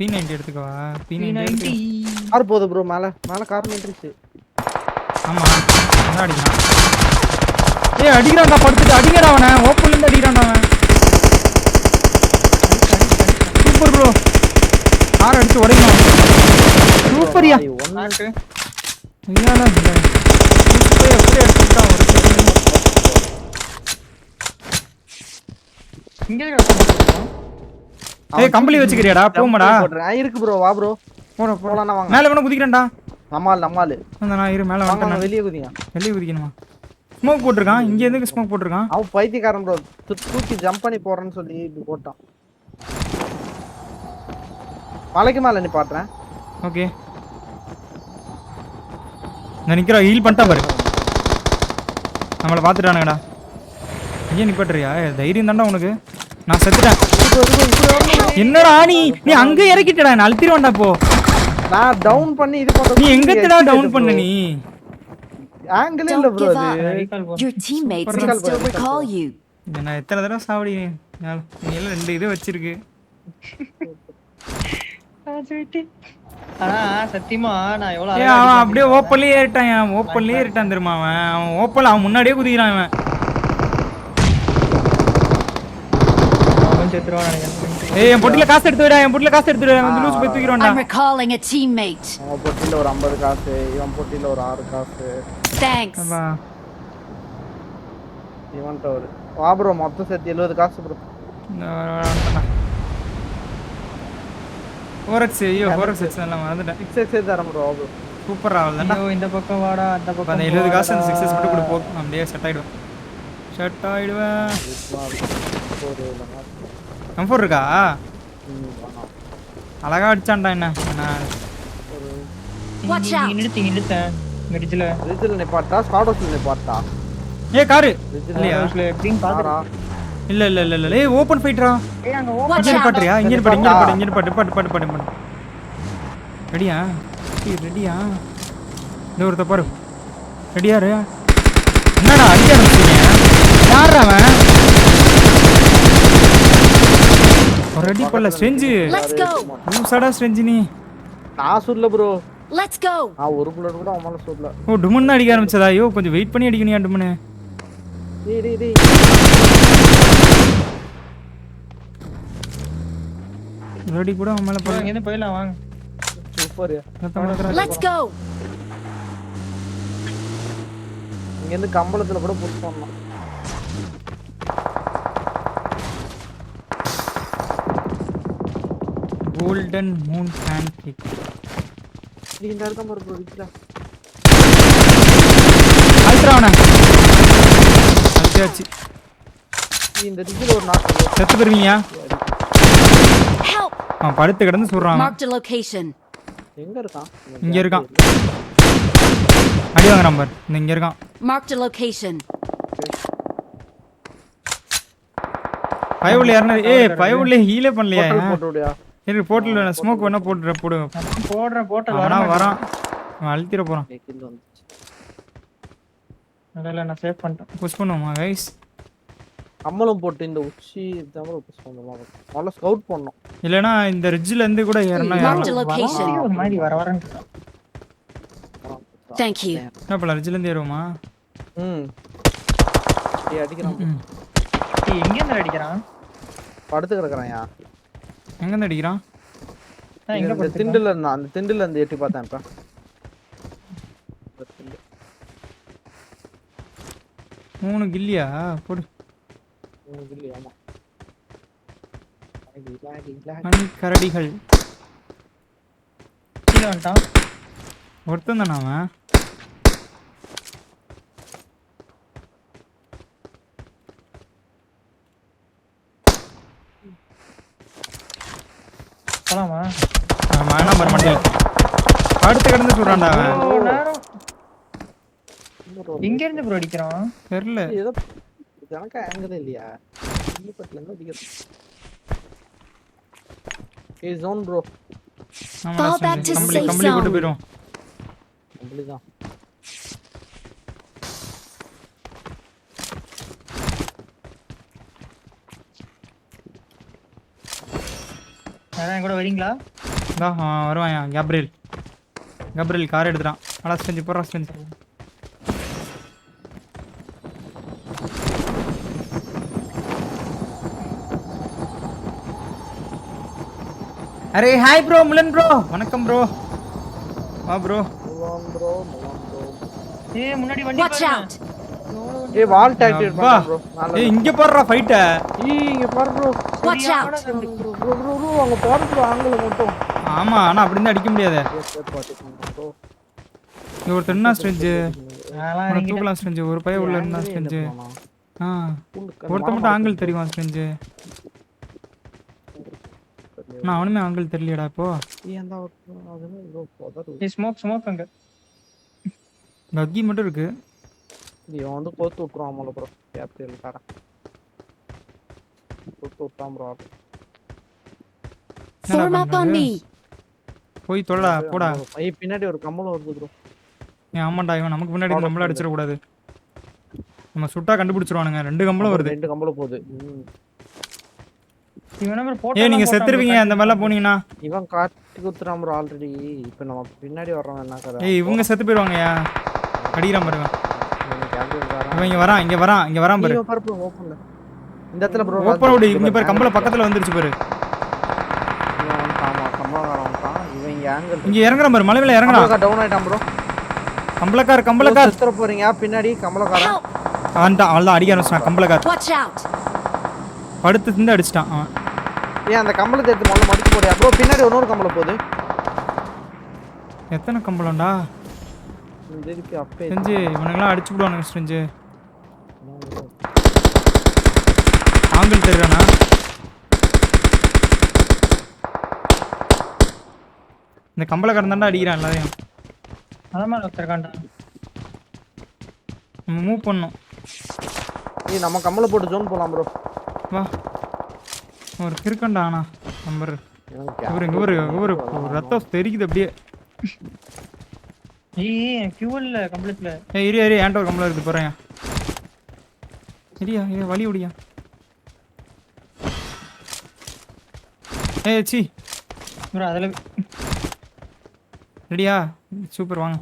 B ninety எடுத்துக்கவா? P P90. Ninety car போகுது bro மேல மேல கார் நின்றுச்சு ஆமா அதான் அடிக்கிறான். ஏய் அடிக்கிறான்டா படுத்துட்டு. அடிங்கடா அவனை. ஓப்பன்ல இருந்து அடிக்கிறான்டா அவன். சூப்பர் ப்ரோ கார் அடிச்சு உடைக்கணும் சூப்பர்யா ஒன்னு நாக்கு. ஐயாடா இல்ல. எப்படி ஒரு. இங்க ஏய் கம்பளி வச்சுக்கிறியாடா? போமாடா இருக்கு ப்ரோ வா ப்ரோ போட போலாம் வாங்க. மேல வேணா குதிக்கிறேன்டா. நம்மால் நம்மால். நான் இரு மேல நான். வெளியே குதிங்க. வெளியே குதிக்கணுமா? ஸ்மோக் போட்டிருக்கான். இங்க எதுக்கு ஸ்மோக் போட்டிருக்கான்? அவன் பைத்தியக்காரன் ப்ரோ தூக்கி ஜம்ப் பண்ணி போறேன்னு சொல்லி இப்படி போட்டான். மலைக்கு மேல நிப்பாட்டுறேன் ஓகே. நான் நிக்கிறோம் ஹீல் பண்ணிட்டா பாரு. நம்மளை பார்த்துட்டானுங்கடா. ஐயா நிப்பாட்டுறியா? தைரியம் தான்டா உனக்கு. நான் செத்துட்டேன். என்னடா நீ? நீ அங்க இறக்கிட்டடா. நான் அழுத்திடுவேன்டா போ. நான் டவுன் பண்ணி இது நீ எங்கத்தடா டவுன் பண்ண நீ? ஆங்கிள் இல்ல ப்ரோ அது. Your teammates can recall still recall you. நான் எத்தனை தடவை சாவடி நீ எல்லாம் ரெண்டு இது வச்சிருக்கு. ஆனா சத்தியமா நான் எவ்வளவு அவன் அப்படியே? ஓப்பன்லயே ஏறிட்டான் ஓப்பன்லயே ஏறிட்டான் தெரியுமா அவன்? அவன் ஓப்பன்ல அவன் முன்னாடியே குதிக்கிறான் அவன் நினைக்கிறேன். ஏய் என் பொட்டில காசு எடுத்து விடா என் பொட்டில காசு எடுத்து விடா வந்து லூஸ் போய் தூக்கிடுவான்டா I'm recalling a teammate. அவன் பொட்டில ஒரு ஐம்பது காசு இவன் பொட்டில ஒரு ஆறு காசு. Thanks. ஒரு வா ப்ரோ மொத்தம் சேர்த்து எழுபது காசு ப்ரோ. ஃபோரக்ஸ் ஐயோ ஃபோரக்ஸ் வச்சு நல்லா மறந்துட்டேன். சிக்ஸ் எக்ஸே தரேன் ப்ரோ ப்ரோ சூப்பர் ஐயோ, இந்த பக்கம் வாடா அந்த பக்கம் அந்த எழுபது காசு அந்த வாடா. சிக்ஸஸ் மட்டும் கூட போதும். அப்படியே செட் ஆயிடுவேன். செட் ஆயிடுவேன் ஒரு கம்ஃபோர்ட் இருக்கா. அழகா அடிச்சான்டா என்ன? நிறுத்தி நிறுத்தேன் மெடிச்சில ரிஜில் நிப்பாட்டா? ஸ்காட் ஹவுஸ்ல நிப்பாட்டா? ஏ காரு. இல்லையா? எப்படின்னு காரா. இல்ல இல்ல இல்ல இல்ல. ஏய் ஓபன் ஃபைட்ரா ஏய், அங்க. பாட்டுறியா இங்க பாட்டு இங்க பாட்டு இங்க பாட்டு பாட்டு. பாட்டு பாட்டு பாட்டு ரெடியா? ரெடியா? இந்த ஒருத்த பாரு ரெடியா என்னடா அடிக்க ஆரம்பிச்சீங்க யார் அவன்? ஒரு ரெடி பண்ணல ஸ்ட்ரெஞ்சு Let's go. லூசாடா ஸ்ட்ரெஞ்சு நீ. நான் சொல்லல ப்ரோ Let's go. நான் ஒரு புல்லட் கூட அவன் மேல சொல்லல ஓ டுமன் தான் அடிக்க ஆரம்பிச்சதா? ஐயோ கொஞ்சம் வெயிட் பண்ணி அடிக்கணியா டுமனு. டேய் டேய் டேய். ரெடி கூட அவன் மேல இங்க இருந்து போயிடலாம் வாங்க. Super Let's go. இங்க இருந்து கம்பளத்துல கூட புஷ் பண்ணலாம். கோல்டன் மூன் பேன் கேக் நீ இந்த இருக்க பாரு ப்ரோ அழுத்துறா அவனை அழுத்தியாச்சு நீ இந்த ரிஜில ஒரு நாக்கு bro. செத்து பெறுவீங்க. அவன் படுத்து கிடந்து சொல்றான் Marked a location. எங்க இருக்கான் இங்க இருக்கான். அடி வாங்க நம்பர் இந்த இங்க இருக்கான் Marked a location. பயவுள்ள யாருன்னா ஏய் பயவுள்ள ஹீலே பண்ணலையா போட்டு விடுயா இரு போட்டில் ஸ்மோக் வேணா போட்டு போடு. நான் போடுறேன் வர வரான். அவன் அழுத்திட போறான். வந்துச்சு இல்ல நான் சேவ் பண்ணிட்டேன். புஷ் பண்ணுவோமா கைஸ் கம்பளம் போட்டு இந்த உச்சி தமிழ் புஷ் பண்ணலாம்? முதல்ல ஸ்கவுட் பண்ணோம். இல்லனா இந்த ரிட்ஜ்ல இருந்து கூட ஏறனா. ஒரு மாதிரி வர வரேன். Thank you. என்ன பண்ணலாம் ரிட்ஜ்ல இருந்து ஏறுவோமா? ம். ஏய் அடிக்கிறான். ம். எங்க இருந்து அடிக்கிறான். படுத்து கிடக்குறான்யா எங்க இருந்து அடிக்கிறான் நான் எங்க இந்த படுத்திருக்கேன்? திண்டுல இருந்தான் அந்த திண்டுல இருந்து எட்டி பார்த்தேன் இப்ப இந்த திண்டு. மூணு கில்லியா போடு உனக்கு இல்லையா? ஆமா லாகி, லாகி, லாகி. மணி கரடிகள் கீழே வந்துட்டான் ஒருத்தன் தானே அவன் போலாமா? அவன் நம்பர் மட்டும் படுத்து கிடந்து சொல்றான்டா இன்னொரு ஒரு எங்க இருந்து ப்ரோ அடிக்கிறான். தெரியல. ஏதோ எனக்கு ஆங்கிள் இல்லையா? ஈப்பட்ல இருந்து அடிக்கிறது. ஏய் ஜோன் ப்ரோ to கம்பளி கம்பளி போட்டு. போயிடும் அப்படிதான் என் கூட வரீங்களா? அவன் வருவான் கேப்ரியல். கேப்ரியல் கார் எடுத்துறான் அடா செஞ்சு போடுறா செஞ்சு அரே ஹாய் ப்ரோ முலன் ப்ரோ. வணக்கம் ப்ரோ. வா ப்ரோ. முலான் bro, முலான் bro. ஏய் முன்னாடி வண்டி out! ஏய் வால் அப்பா. பண்ணலாம் ப்ரோ. ஏய் இங்க போடுறா ஃபைட்ட ஏய் இங்க பாரு ப்ரோ. ப்ரோ அங்க பாரு ப்ரோ ஆங்கில மட்டும். ஆமா ஆனா அப்படி அடிக்க முடியாது. இங்க ஒரு தென்னா ஸ்ட்ரெஞ்சு இறங்கிட்டேன். தூக்கலாம் ஸ்ட்ரெஞ்சு ஒரு பைய உள்ள இருந்தா ஸ்ட்ரெஞ்சு ஆ. ஒருத்த மட்டும் ஆங்கிள் தெரியுமா ஸ்ட்ரெஞ்சு நான் அவனுமே ஆங்கிள் தெரியலடா இப்போ. ஸ்மோக் ஸ்மோக் அங்க. கக்கி மட்டும் இருக்கு. இவன் வந்து கோத்து விட்டுருவான் ப்ரோ கேப்டன் காரன் கோத்து விட்டான் bro Form up on me! போய் தொழடா போடா ஐய் பின்னாடி ஒரு கம்பளம் வருது ப்ரோ ஏன் ஆமாண்டா இவன் நமக்கு இருந்து நம்மள அடிச்சிட கூடாது நம்ம சுட்டா கண்டுபிடிச்சிருவானுங்க ரெண்டு கம்பளம் வருது ரெண்டு கம்பளம் போகுது போட்டோ நீங்க செத்துருவீங்க அந்த மாதிரிலாம் போனீங்கன்னா இவன் காட்டி குத்துறான் ப்ரோ ஆல்ரெடி இப்போ நம்ம பின்னாடி வர்றவன் என்ன கதை ஏய் இவங்க செத்து போயிடுவாங்கயா அடிக்கிறான் பாருங்க இவன் இங்க வரான் இங்க வரான் இங்க வரான் பாரு இந்த இடத்துல ப்ரோ ஓப்பன் விடு இங்க பாரு கம்பளம் பக்கத்துல வந்துருச்சு பாரு. ஆமா கம்பளக்காரன் வந்துட்டான் இவன் இங்க ஆங்கிள் இங்க இறங்குறான் பாரு மலை மேல இறங்குறான். கம்பளக்கார டவுன் ஆயிட்டான் ப்ரோ கம்பளக்கார். கம்பளக்கார் செத்துற போறீங்க பின்னாடி கம்பளக்காரன். Help! அந்த அவள்தான் அடிக்க ஆரம்பிச்சான் out! படுத்து திண்டு அடிச்சிட்டான் அவன். ஏன் அந்த கம்பளத்தை எடுத்து முதல்ல மடிச்சு போறியா ப்ரோ பின்னாடி இன்னொரு கம்பளம் போகுது. எத்தனை கம்பளம்டா? செஞ்சு இவனுங்களாம் அடிச்சு விடுவானுங்க செஞ்சு. ஆங்கிள் தெரியானா இந்த கம்பளக்காரன் தாண்டா அடிக்கிறான் எல்லாரையும். அதான் ஒருத்தருக்காண்டா நம்ம மூவ் பண்ணோம் ஏய் நம்ம கம்பளம் போட்டு ஜோன் போலாம் ப்ரோ வா. ஒரு கிறுக்கண்டா ஆனா நம்பர் இவரு இங்க ஒரு இவரு ரத்தம் தெரிக்குது அப்படியே. ஏய் ஃபியூவல்ல கம்ப்ளீட்ல ஏய் இரியா ஏன்டோ ஒரு கம்பளம் இருக்குது போறேன். இரியா இரியா வழி விடியா ஏய் சி. ப்ரோ அதுல ரெடியா? சூப்பர் வாங்க.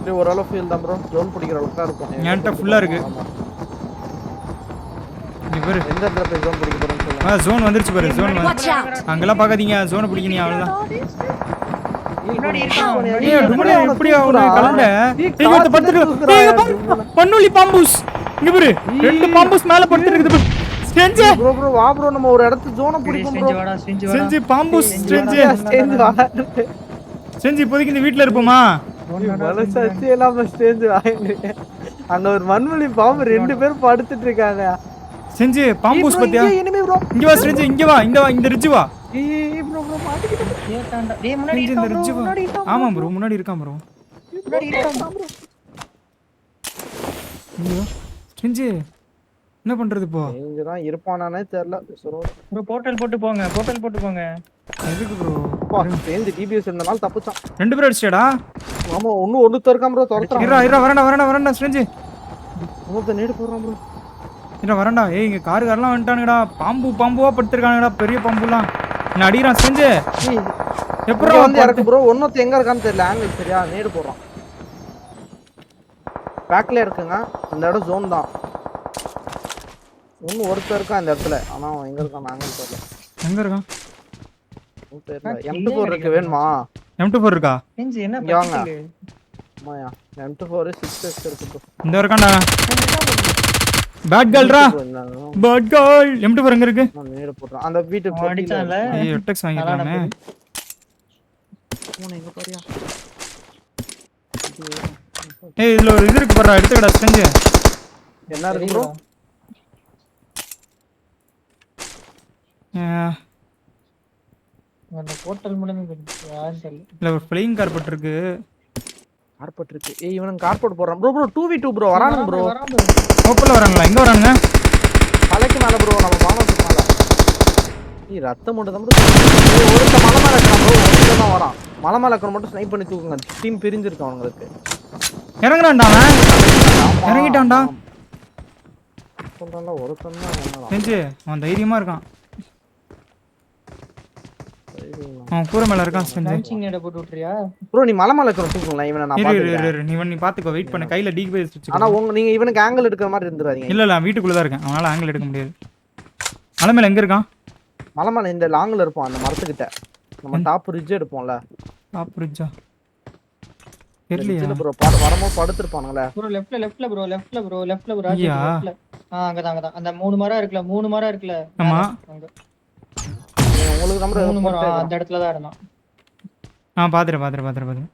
இது ஓரளவு ஃபீல் தான் ப்ரோ ஜோன் பிடிக்கிற அளவுக்கு தான் இருக்கும். என்கிட்ட ஆ இருக்கு. பாரு. எந்த இடத்துல போய் ஜோன் பிடிக்க போறோம்னு சொல்லுங்க. ஆ ஜோன் வந்துருச்சு பாரு ஜோன்! அங்கெல்லாம் பார்க்காதீங்க ஜோனை பிடிக்கணும் அவ்வளோதான் படுத்துட்டு. பன்னுளி பாம்பூஸ். இங்க பாரு ரெண்டு பாம்பூஸ் மேல படுத்து இருக்குது செஞ்சு. ப்ரோ ப்ரோ வா ப்ரோ நம்ம ஒரு இடத்து ஜோனை பிடிப்போம் ப்ரோ. செஞ்சு வாடா. செஞ்சு வாடா செஞ்சு பாம்பூஸ் செஞ்சு. ஸ்டேஜ் வா செஞ்சு இப்போதைக்கு இந்த வீட்ல இருப்போமா? மனசாட்சி எல்லாம் ஸ்டேஜ் வாங்கிட்டு அங்க ஒரு மண்வெளி பாம்பு ரெண்டு பேரும் படுத்துட்டு இருக்காங்க. செஞ்சு பாம்பூஸ் பத்தியா இங்க வா செஞ்சு இங்க வா இங்க வா இந்த ரிட்ஜ் வா. ஏய் ப்ரோ ப்ரோ மாட்டிக்கிட்டு. ஏத்தாண்டா டேய் முன்னாடி செஞ்சு இந்த இருக்கான் ரிட்ஜ் bro, வா. முன்னாடி இருக்கான் ஆமா ப்ரோ முன்னாடி இருக்கான் ப்ரோ. முன்னாடி இருக்கான் செஞ்சு என்ன பண்றது இப்போ? இங்க தான் இருப்பானானே தெரியல ப்ரோ போர்ட்டல் போட்டு போங்க போர்ட்டல் போட்டு போங்க. எதுக்கு ப்ரோ அப்பா சேர்ந்து டிபிஎஸ் இருந்தனால தப்புச்சான். ரெண்டு பேரும் அடிச்சிட்டா ஆமா ஒண்ணு ஒண்ணு இருக்கான் ப்ரோ துரத்துறான். இரா இரா வரண்டா வரண்டா வரண்டா செஞ்சு இன்னொருத்த நேடு போடுறான் ப்ரோ இரா வரண்டா ஏய் இங்க காரு காரெல்லாம் வந்துட்டானுங்கடா. பாம்பு பாம்புவா படுத்திருக்கானுங்கடா பெரிய பாம்புலாம். என்ன அடிக்கிறான் செஞ்சு ஏய் எப்பறம் இங்க வந்து இறக்கு ப்ரோ ஒன்னொருத்த எங்க இருக்கான்னு தெரியல. ஆங்கிள் சரியா நேடு போடுறான். பேக்ல இருக்குங்க. இந்த இடம் ஜோன் தான். இன்னும் ஒருத்தர் இருக்கான் இந்த இடத்துல? ஆனா அவன் எங்க இருக்கான்? ஆங்கிள் தெரியல. எங்க இருக்கான்? இன்னும் தெரியல. எம் ஃபோர் இருக்கு வேணுமா? எம் டூ ஃபோர் இருக்கா என்ன ஆமாயா M two four six X இருக்கு ப்ரோ இந்த இருக்கான்டா bad கேர்ள்ரா bad girl M two four எங்க இருக்கு? நேடு போடுறான் அந்த வீட்டு அடிச்சான்ல? ஐயோ டெக்ஸ் வாங்கிக்கலாமே பூனை எங்க பாரியா. ஏய் இதுல ஒரு இது இருக்கு பாரு எடுத்துக்கடா செஞ்சு. என்ன இருக்கு ப்ரோ அந்த போர்ட்டல் தெரியல. இல்ல ஒரு ஃப்ளைங் கார்பெட் இருக்கு. கார்பெட் இருக்கு. ஏய் இவனுக்கு கார்பெட் போடுறான். Bro bro two v two bro வரானுங்க ப்ரோ. ஓப்பன்ல வராங்களா? எங்க வரானுங்க? தலைக்கு மேல ப்ரோ நம்ம மேல. ஏய் ரத்தம் மட்டும் தான் ப்ரோ ஒருத்த மலை மேல இருக்கான் ப்ரோ ஒருத்த தான் வரான். மலை மேல மட்டும் ஸ்னைப் பண்ணி தூக்குங்க. டீம் பிரிஞ்சிருக்கு அவங்களுக்கு இறங்குறான்டா அவன். இறங்கிட்டான்டா. சொல்றான்ல ஒருத்தன் தான் அவன் தைரியமா இருக்கான். அவன் கூரை மேல இருக்கான் போட்டு விட்டுறியா? ப்ரோ நீ மலை மேல இருக்கிற தூக்குங்களேன் இவனை நான் இரு இரு இரு, பாத்துக்கிறேன் இரு. நீ பாத்துக்கோ வெயிட் பண்ணு. கையில டீ பேஸ் ஆனா வச்சுக்கோ உங்க நீங்க இவனுக்கு ஆங்கிள் எடுக்கிற மாதிரி இருந்துடாதீங்க. இல்ல இல்ல வீட்டுக்குள்ள தான் இருக்கேன். அவனால ஆங்கிள் எடுக்க முடியாது. மலை மேல எங்க இருக்கான்? மலை மேல இந்த லாங்ல இருப்போம் அந்த மரத்துக்கிட்ட. நம்ம டாப் ரிட்ஜ் எடுப்போம்ல. டாப் ரிட்ஜா ப்ரோ வரும்போது படுத்திருப்பானுங்களே. ப்ரோ லெஃப்ட்ல லெஃப்ட்ல ப்ரோ லெஃப்ட்ல ப்ரோ லெஃப்ட்ல ப்ரோ. லெஃப்ட்ல ஆ அங்கதான் அங்கதான். அந்த மூணு மரம் இருக்குல்ல மூணு மரம் இருக்குல்ல. ஆமா. உங்களுக்கு நம்ம மூணு மரம் ஆ, அந்த இடத்துல தான் இருந்தான். ஆ பாத்துறேன் பாத்துறேன் பாத்துறேன் பாத்துறேன்.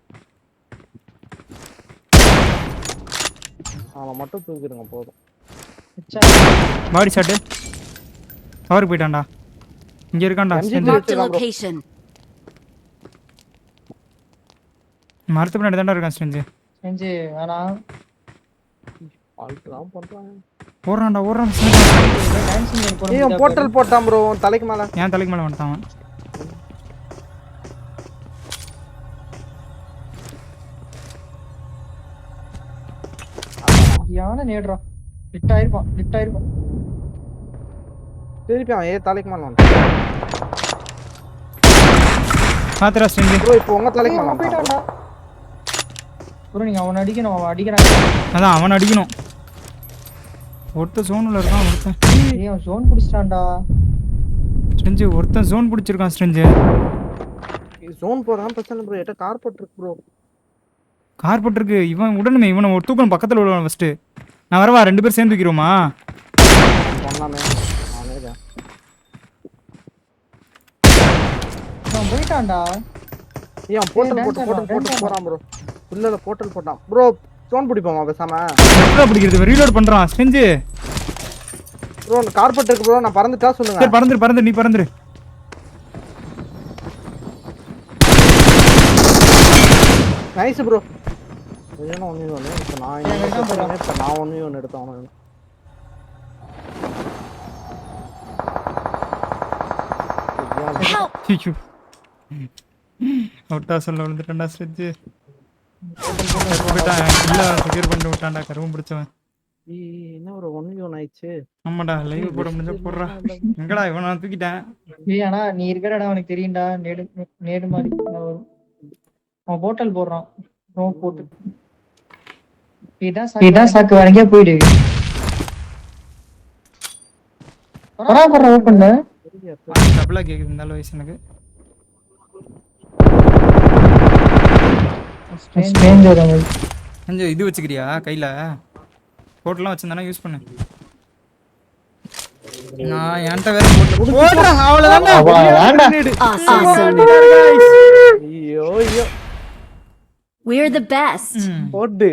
அவன் மட்டும் தூக்கிடுங்க போதும். பாடி ஷாட்டு கவருக்கு போயிட்டான்டா. இங்க இருக்கான்டா ஸ்ட்ரெஞ்சு. மரத்து பின்னாடி தான்டா இருக்கான் ஸ்ட்ரெஞ்சு செஞ்சு ஆனா ஆல்ட்லாம் பண்றான் ஓடுறான்டா ஓடுறான். ஏய் போர்ட்டல் போட்டான் ப்ரோ தலைக்கு மேல. என் தலைக்கு மேல வந்துட்டான் அவன். யானை நேடுறான் ஹிட் ஆயிருப்பான் ஹிட் ஆயிருப்பான் திருப்பி அவன் ஏ தலைக்கு மேல வந்துட்டான். பாத்துடா ஸ்ட்ரெஞ்சு ப்ரோ இப்போ உங்க தலைக்கு மேல போயிட்டான்டா. ப்ரோ நீங்க அவனை அடிக்கணும் அவன் அடிக்கிறான். அதான் அவன் அடிக்கணும். ஒருத்தன் ஜோனில் இருக்கான் ஒருத்தன். ஜோன் பிடிச்சிட்டான்டா. ஸ்ட்ரெஞ்சு ஒருத்தன் ஜோன் பிடிச்சிருக்கான் ஸ்ட்ரெஞ்சு. ஜோன் போறதான் பிரச்சனை ப்ரோ எட்ட கார்பெட் இருக்கு ப்ரோ கார்பெட் இருக்கு இவன் உடனே இவனை ஒரு தூக்கணும் பக்கத்தில் விடுவான் ஃபர்ஸ்ட் நான் வரவா? ரெண்டு பேரும் சேர்ந்து வைக்கிறோமா? போயிட்டான்டா. போர்ட்டல் dance போட்டு போட்டு ஆடுறான், போட்டு போறான் ப்ரோ இல்ல போர்ட்டல் போட்டான். ப்ரோ ஜோன் பிடிப்போமா பேசாம? எப்படா பிடிக்கிறது ரீலோட் பண்றான் ஸ்ட்ரெஞ்சு ப்ரோ கார்பெட் இருக்கு ப்ரோ நான் பறந்துட்டா சொல்லுங்க. சரி பறந்துரு பறந்துரு நீ பறந்துரு. நைஸ் ப்ரோ வேணும் ஒன்று ஒன்று இப்போ நான் இப்போ நான் ஒன்று ஒன்று எடுத்தேன்! ஐயோ. அவுட்டா சொல்ல விழுந்துட்டான்டா போயிட்டான் இல்ல செக்யூர் விட்டான்டா கருவம் பிடிச்சவன். ஏய், என்ன ஒரு ஒன்று ஆயிடுச்சு? ஆமாடா லைவ் போட முடிஞ்சா போடுறா. எங்கடா இவன் நான் தூக்கிட்டேன். ஏய் ஆனா நீ அவனுக்கு தெரியும்டா. நேடு நேடு மாதிரி. அவன் போட்டல் போடுறான். ரோ போட்டு. இதான் சாக்கு. இதான் சாக்கு. வேற எங்கேயா போயிடு. வரா போடுற ஓப்பன்ல டபுளா கேக்குது இந்த வயசு எனக்கு ஸ்ட்ரேஞ்சர் அவன் கொஞ்சம் இது வச்சுக்கிறியா? கையில? போட்டெல்லாம் வச்சிருந்தானா? யூஸ் பண்ணு. நான் என்கிட்ட வேற போட்டு போடுறா அவ்வளவுதான்டா. வேண்டாம். Awesome. ஐயோ ஐயோ. We're the best. போட்டு.